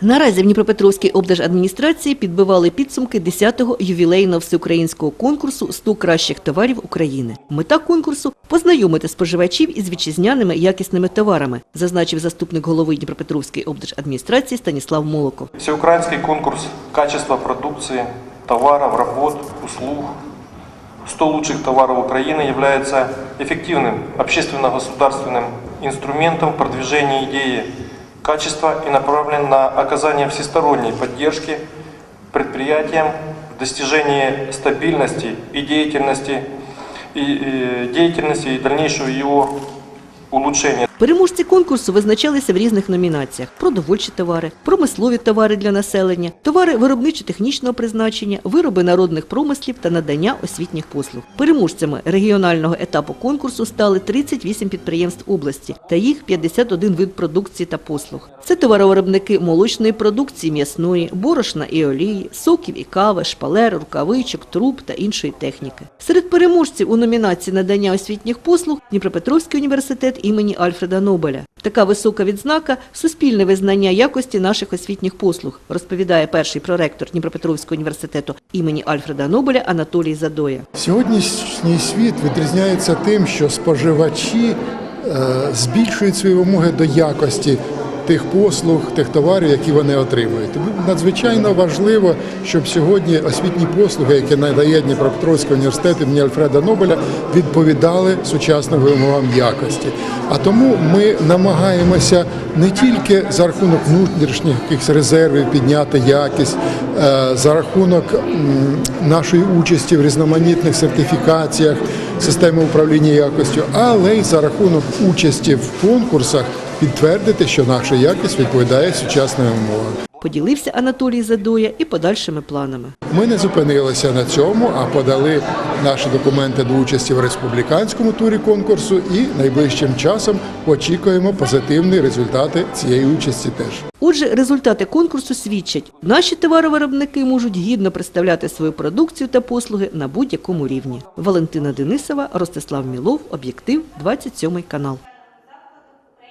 Наразі в Дніпропетровській облдержадміністрації підбивали підсумки 10-го ювілейного всеукраїнського конкурсу «100 кращих товарів України. Мета конкурсу – познайомити споживачів із вітчизняними якісними товарами, зазначив заступник голови Дніпропетровської облдержадміністрації Станіслав Молоков. Всеукраинский конкурс качества продукции, товаров, работ, услуг. 100 лучших товаров Украины является эффективным общественно-государственным инструментом продвижения идеи качества и направлен на оказание всесторонней поддержки предприятиям в достижении стабильности и деятельности и, и деятельности и дальнейшего его улучшения. Переможці конкурсу визначалися в різних номінаціях: продовольчі товари, промислові товари для населення, товари виробничо-технічного призначення, вироби народних промислів та надання освітніх послуг. Переможцями регіонального етапу конкурсу стали 38 підприємств області та їх 51 вид продукції та послуг. Це товаровиробники молочної продукції, м'ясної, борошна і олії, соків і кави, шпалер, рукавичок, труб та іншої техніки. Серед переможців у номінації надання освітніх послуг Дніпропетровський університет імені Альфреда Нобеля. Така висока відзнака суспільне визнання якості наших освітніх послуг, розповідає перший проректор Дніпропетровського університету імені Альфреда Нобеля Анатолій Задоя. Сьогоднішній світ відрізняється тим, що споживачі е, збільшують свої вимоги до якості тих послуг, тих товарів, які вони отримують. Тому надзвичайно важливо, щоб сьогодні освітні послуги, які надає Дніпропетровський університет імені Альфреда Нобеля, відповідали сучасним вимогам якості. А тому ми намагаємося не тільки за рахунок внутрішніх якихось резервів підняти якість, е, за рахунок нашої участі в різноманітних сертифікаціях системи управління якостю, але й за рахунок участі в конкурсах підтвердити, що наша якість відповідає сучасним вимогам. Поділився Анатолій Задоя і подальшими планами. Ми не зупинилися на цьому, а подали наші документи до участі в республіканському турі конкурсу і найближчим часом очікуємо позитивні результати цієї участі теж. Отже, результати конкурсу свідчать, наші товаровиробники можуть гідно представляти свою продукцію та послуги на будь-якому рівні. Валентина Денисова, Ростислав Мілов, Об'єктив, 27 канал.